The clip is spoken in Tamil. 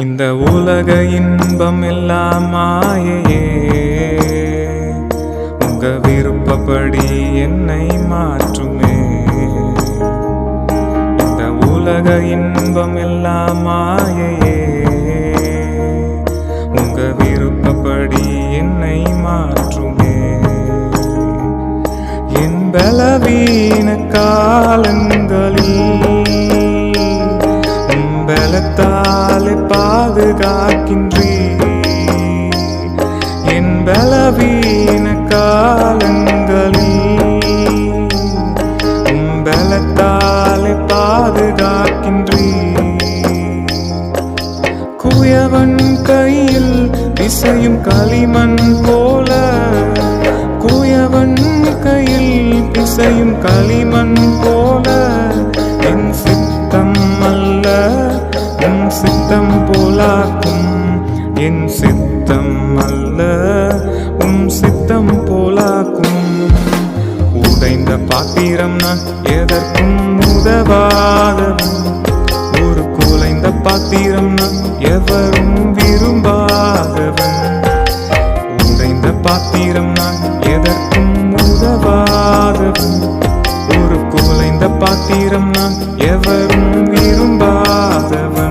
இந்த உலக இன்பம் எல்லாம் மாயையே. உங்க விருப்பப்படி என்னை மாற்றுமே. இந்த உலக இன்பம் எல்லாம் மாயையே. உங்க விருப்பப்படி என்னை மாற்றுமே. என் பலவீன காலங்களில் பாதுகாக்கின்றீ என் பலவீன காலங்களில் உன் பலத்தாலே பாதுகாக்கின்றீ குயவன் கையில் பிசையும் களிமண் போல குயவன் கையில் பிசையும் களிமண் போல என் சித்த சித்தம் போலாக்கும். என் சித்தம் அல்ல உன் சித்தம் போலாக்கும். உடைந்த பாத்திரம் நான் எதற்கும் உதவாதவன் ஒரு குலைந்த பாத்திரம் நான் எவரும் விரும்பாதவன் உடைந்த பாத்திரம் நான் எதற்கும் உதவாதவன் ஒரு குலைந்த பாத்திரம் நான் எவரும் விரும்பாதவன்